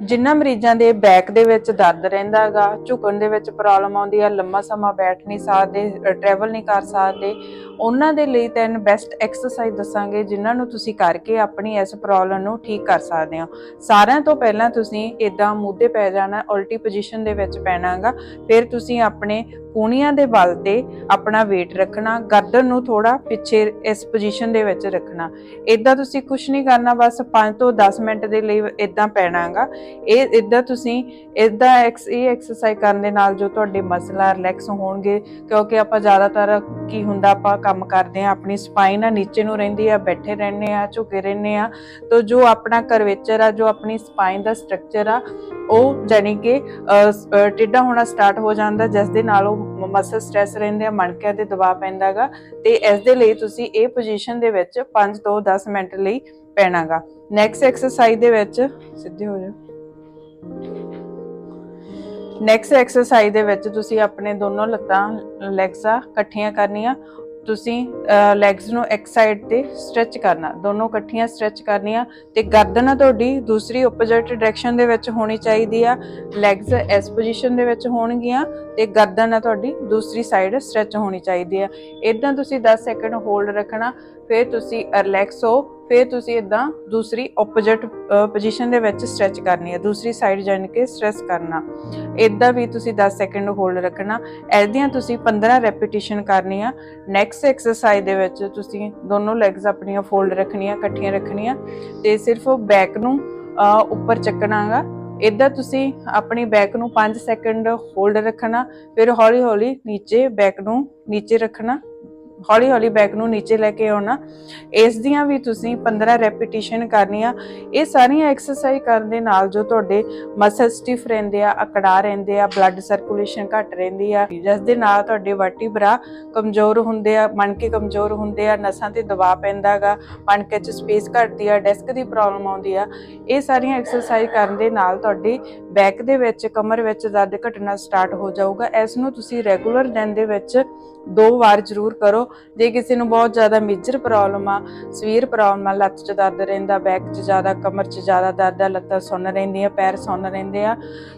ਜਿਨ੍ਹਾਂ ਮਰੀਜ਼ਾਂ ਦੇ ਬੈਕ ਦੇ ਵਿੱਚ ਦਰਦ ਰਹਿੰਦਾ ਹੈਗਾ, ਝੁਕਣ ਦੇ ਵਿੱਚ ਪ੍ਰੋਬਲਮ ਆਉਂਦੀ ਆ, ਲੰਮਾ ਸਮਾਂ ਬੈਠ ਨਹੀਂ ਸਕਦੇ ਟਰੈਵਲ ਨਹੀਂ ਕਰ ਸਕਦੇ, ਉਹਨਾਂ ਦੇ ਲਈ ਤਿੰਨ ਬੈਸਟ ਐਕਸਰਸਾਈਜ਼ ਦੱਸਾਂਗੇ, ਜਿਨ੍ਹਾਂ ਨੂੰ ਤੁਸੀਂ ਕਰਕੇ ਆਪਣੀ ਇਸ ਪ੍ਰੋਬਲਮ ਨੂੰ ਠੀਕ ਕਰ ਸਕਦੇ ਹੋ। ਸਾਰਿਆਂ ਤੋਂ ਪਹਿਲਾਂ ਤੁਸੀਂ ਇਦਾਂ ਮੁੱਦੇ ਪੈ ਜਾਣਾ ਉਲਟੀ ਪੋਜੀਸ਼ਨ ਦੇ ਵਿੱਚ ਪੈਣਾਗਾ ਫਿਰ ਤੁਸੀਂ ਆਪਣੇ ਕੂਣੀਆਂ ਦੇ ਬਲ ਤੇ ਆਪਣਾ weight ਰੱਖਣਾ, ਗਰਦਨ ਨੂੰ ਥੋੜਾ ਪਿੱਛੇ ਇਸ ਪੋਜੀਸ਼ਨ ਦੇ ਵਿੱਚ ਰੱਖਣਾ। ਇਦਾਂ ਤੁਸੀਂ ਕੁਝ ਨਹੀਂ ਕਰਨਾ, ਬਸ 5 ਤੋਂ 10 ਮਿੰਟ ਦੇ ਲਈ ਇਦਾਂ ਪੈਣਾਗਾ। ਇਹ ਇਦਾਂ ਤੁਸੀਂ ਇਦਾਂ ਐਕਸ ਇਹ ਐਕਸਰਸਾਈਜ਼ ਕਰਨ ਦੇ ਨਾਲ ਜੋ ਤੁਹਾਡੇ ਮਸਲਾਂ ਰਿਲੈਕਸ ਹੋਣਗੇ, ਕਿਉਂਕਿ ਆਪਾਂ ਜ਼ਿਆਦਾਤਰ ਕੀ ਹੁੰਦਾ ਆਪਾਂ ਕੰਮ ਕਰਦੇ ਆ ਆਪਣੀ ਸਪਾਈਨ ਆ ਨੀਚੇ ਨੂੰ ਰਹਿੰਦੀ ਆ ਬੈਠੇ ਰਹਿੰਦੇ ਆ ਝੁਕੇ ਰਹਿੰਦੇ ਆ ਤਾਂ ਜੋ ਆਪਣਾ ਕਰਵੇਚਰ ਆ ਜੋ ਆਪਣੀ ਸਪਾਈਨ ਦਾ ਸਟਰਕਚਰ ਆ ਉਹ ਜਾਨੀ ਕਿ ਅਹ, ਹੋਣਾ ਸਟਾਰਟ ਹੋ ਜਾਂਦਾ ਜਿਸ ਦੇ ਨਾਲ ਉਹ ਮਸਲ ਸਟ੍ਰੈਸ ਰਹਿੰਦੇ ਆ ਮਣਕਿਆਂ ਤੇ ਦਬਾਅ ਪੈਂਦਾਗਾ ਤੇ ਇਸ ਦੇ ਲਈ ਤੁਸੀਂ ਇਹ ਪੋਜੀਸ਼ਨ ਦੇ ਵਿੱਚ 5 ਤੋਂ 10 ਮਿੰਟ ਲਈ ਪੈਣਾਗਾ ਨੈਕਸਟ ਐਕਸਰਸਾਈਜ਼ ਦੇ ਵਿੱਚ ਸਿੱਧੇ ਹੋ ਜਾਓ। ਨੈਕਸਟ ਐਕਸਰਸਾਈਜ਼ ਦੇ ਵਿੱਚ ਤੁਸੀਂ ਆਪਣੇ ਦੋਨੋਂ ਲੱਤਾਂ ਲੈਗਸ ਇਕੱਠੀਆਂ ਕਰਨੀਆਂ। ਤੁਸੀਂ ਲੈਗਸ ਨੂੰ ਇੱਕ ਸਾਈਡ ਤੇ ਸਟ੍ਰੈਚ ਕਰਨਾ। ਦੋਨੋਂ ਇਕੱਠੀਆਂ ਸਟ੍ਰੈਚ ਕਰਨੀਆਂ ਤੇ ਗਰਦਨ ਤੁਹਾਡੀ ਦੂਸਰੀ ਆਪੋਜ਼ਿਟ ਡਾਇਰੈਕਸ਼ਨ ਦੇ ਵਿੱਚ ਹੋਣੀ ਚਾਹੀਦੀ ਆ। ਲੈਗਸ ਇਸ ਪੋਜੀਸ਼ਨ ਦੇ ਵਿੱਚ ਹੋਣਗੀਆਂ ਤੇ ਗਰਦਨ ਆ ਤੁਹਾਡੀ ਦੂਸਰੀ ਸਾਈਡ ਸਟ੍ਰੈਚ ਹੋਣੀ ਚਾਹੀਦੀ ਆ। ਇਦਾਂ ਤੁਸੀਂ 10 ਸੈਕਿੰਡ ਹੋਲਡ ਰੱਖਣਾ, ਫਿਰ ਤੁਸੀਂ ਰਿਲੈਕਸ ਹੋ। ਫਿਰ ਤੁਸੀਂ ਇਦਾਂ ਦੂਸਰੀ ਆਪੋਜ਼ਿਟ ਪੋਜੀਸ਼ਨ ਦੇ ਵਿੱਚ ਸਟ੍ਰੈਚ ਕਰਨੀ ਹੈ। ਦੂਸਰੀ ਸਾਈਡ ਜਾਣ ਕੇ ਸਟ੍ਰੈਸ ਕਰਨਾ। ਇਦਾਂ ਵੀ ਤੁਸੀਂ 10 ਸੈਕਿੰਡ ਹੋਲਡ ਰੱਖਣਾ। ਐਦੀਆਂ ਤੁਸੀਂ 15 ਰੈਪੀਟੀਸ਼ਨ ਕਰਨੀਆਂ। ਨੈਕਸਟ ਐਕਸਰਸਾਈਜ਼ ਦੇ ਵਿੱਚ ਤੁਸੀਂ ਦੋਨੋਂ ਲੈਗਸ ਆਪਣੀਆਂ ਫੋਲਡ ਰੱਖਣੀਆਂ ਇਕੱਠੀਆਂ ਰੱਖਣੀਆਂ ਤੇ ਸਿਰਫ ਬੈਕ ਨੂੰ ਅਹ, ਉੱਪਰ ਚੱਕਣਾਗਾ। ਇਦਾਂ ਤੁਸੀਂ ਆਪਣੀ ਬੈਕ ਨੂੰ 5 ਸੈਕਿੰਡ ਹੋਲਡ ਰੱਖਣਾ। ਫਿਰ ਹੌਲੀ ਹੌਲੀ ਨੀਚੇ ਬੈਕ ਨੂੰ ਨੀਚੇ ਰੱਖਣਾ। ਹੌਲੀ ਹੌਲੀ ਬੈਕ ਨੂੰ ਨੀਚੇ ਲੈ ਕੇ ਆਉਣਾ। ਇਸ ਦੀਆਂ ਵੀ ਤੁਸੀਂ 15 ਰੈਪੀਟੀਸ਼ਨ ਕਰਨੀਆਂ। ਇਹ ਸਾਰੀਆਂ ਐਕਸਰਸਾਈਜ਼ ਕਰਨ ਦੇ ਨਾਲ ਜੋ ਤੁਹਾਡੇ ਮਸਲ ਸਟਿਫ ਰਹਿੰਦੇ ਆ ਅਕੜਾ ਰਹਿੰਦੇ ਆ ਬਲੱਡ ਸਰਕੂਲੇਸ਼ਨ ਘੱਟ ਰਹਿੰਦੀ ਆ, ਜਿਸ ਦੇ ਨਾਲ ਤੁਹਾਡੇ ਵਰਟੀਬਰਾ ਕਮਜ਼ੋਰ ਹੁੰਦੇ ਆ ਮਣਕੇ ਕਮਜ਼ੋਰ ਹੁੰਦੇ ਆ, ਨਸਾਂ ਤੇ ਦਬਾਅ ਪੈਂਦਾਗਾ ਮਣਕੇ 'ਚ ਸਪੇਸ ਘਟਦੀ ਆ ਡੈਸਕ ਦੀ ਪ੍ਰੋਬਲਮ ਆਉਂਦੀ ਆ। ਇਹ ਸਾਰੀਆਂ ਐਕਸਰਸਾਈਜ਼ ਕਰਨ ਦੇ ਨਾਲ ਤੁਹਾਡੀ ਬੈਕ ਦੇ ਵਿੱਚ, ਕਮਰ ਵਿੱਚ ਦਰਦ ਘਟਣਾ ਸਟਾਰਟ ਹੋ ਜਾਊਗਾ। ਇਸ ਨੂੰ ਤੁਸੀਂ ਰੈਗੂਲਰ ਦਿਨ ਦੇ ਵਿੱਚ ਦੋ ਵਾਰ ਜ਼ਰੂਰ ਕਰੋ। ਜੇ ਕਿਸੇ ਨੂੰ ਬਹੁਤ ਜ਼ਿਆਦਾ ਮੇਜਰ ਪ੍ਰੋਬਲਮ ਆ, ਸਵੀਰ ਪ੍ਰੋਬਲਮ ਆ, ਲੱਤ 'ਚ ਦਰਦ ਰਹਿੰਦਾ, ਬੈਕ 'ਚ ਜ਼ਿਆਦਾ, ਕਮਰ 'ਚ ਜ਼ਿਆਦਾ ਦਰਦ ਆ, ਲੱਤਾਂ ਸੁੰਨ ਰਹਿੰਦੀਆਂ, ਪੈਰ ਸੁੰਨ ਰਹਿੰਦੇ ਆ,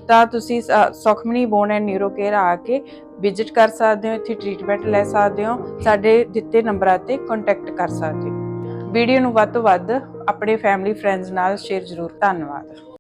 ਤਾਂ ਤੁਸੀਂ ਸ- Sukhmani bone and neuro care ਆ ਕੇ ਵਿਜ਼ਿਟ ਕਰ ਸਕਦੇ ਹੋ, ਇੱਥੇ ਟ੍ਰੀਟਮੈਂਟ ਲੈ ਸਕਦੇ ਹੋ, ਸਾਡੇ ਦਿੱਤੇ ਨੰਬਰਾਂ ਤੇ ਕੰਟੈਕਟ ਕਰ ਸਕਦੇ ਹੋ। ਵੀਡੀਓ ਨੂੰ ਵੱਧ ਤੋਂ ਵੱਧ ਆਪਣੇ ਫੈਮਿਲੀ, ਫਰੈਂਡਸ ਨਾਲ ਸ਼ੇਅਰ ਜ਼ਰੂਰ। ਧੰਨਵਾਦ।